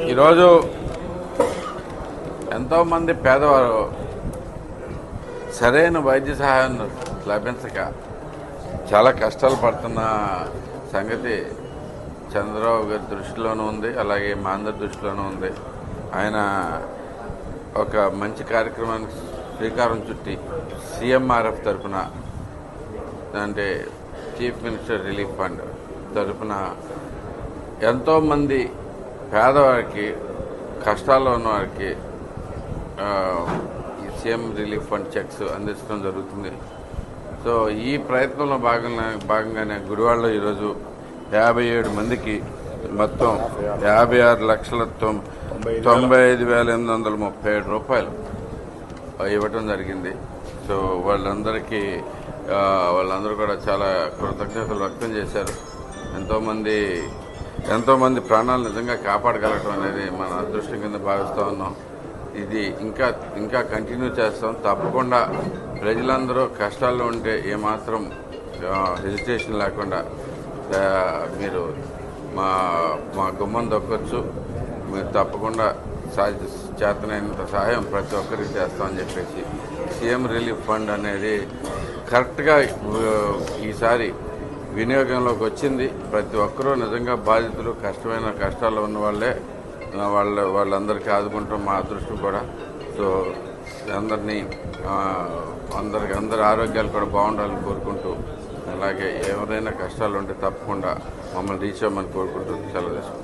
ఈరోజు ఎంతోమంది పేదవారు సరైన వైద్య సహాయం లభించక చాలా కష్టాలు పడుతున్న సంగతి చంద్రబాబు గారి దృష్టిలోనూ ఉంది అలాగే మా అందరి దృష్టిలోనూ ఉంది. ఆయన ఒక మంచి కార్యక్రమానికి శ్రీకారం చుట్టి సీఎంఆర్ఎఫ్ తరఫున అంటే చీఫ్ మినిస్టర్ రిలీఫ్ ఫండ్ తరఫున ఎంతోమంది పేదవారికి కష్టాల్లో ఉన్న వారికి ఆ, ఈ సీఎం రిలీఫ్ ఫండ్ చెక్స్ అందించడం జరుగుతుంది. సో ఈ ప్రయత్నంలో భాగంగా భాగంగానే గుడివాడలో ఈరోజు యాభై ఏడు మందికి మొత్తం యాభై ఆరు లక్షల తొంభై ఐదు వేల. ఎనిమిది వందల ముప్పై ఏడు రూపాయలు ఇవ్వటం జరిగింది. సో వాళ్ళందరికీ వాళ్ళందరూ కూడా చాలా కృతజ్ఞతలు వ్యక్తం చేశారు. ఎంతోమంది ఎంతోమంది ప్రాణాలు నిజంగా కాపాడగలగడం అనేది మన అదృష్టం కింద భావిస్తూ ఉన్నాం. ఇది ఇంకా ఇంకా కంటిన్యూ చేస్తాం. తప్పకుండా ప్రజలందరూ కష్టాల్లో ఉంటే ఏమాత్రం హెజిటేషన్ లేకుండా మీరు మా మా గుమ్మం దొక్కొచ్చు. మీరు తప్పకుండా సా- చేతనైనంత సహాయం ప్రతి ఒక్కరికి చేస్తామని చెప్పేసి సీఎం రిలీఫ్ ఫండ్ అనేది కరెక్ట్గా ఈసారి వినియోగంలోకి వచ్చింది. ప్రతి ఒక్కరూ నిజంగా బాధితులు కష్టమైన కష్టాల్లో ఉన్న వాళ్ళే. వాళ్ళ వాళ్ళందరికీ ఆదుకుంటాం మా అదృష్టం కూడా. సో అందరినీ అందరికి అందరి ఆరోగ్యాలు కూడా బాగుండాలని కోరుకుంటూ అలాగే ఎవరైనా కష్టాలు ఉంటే తప్పకుండా మమ్మల్ని రీచ్ అవ్వమని కోరుకుంటూ సెలవు తీసుకుంటాం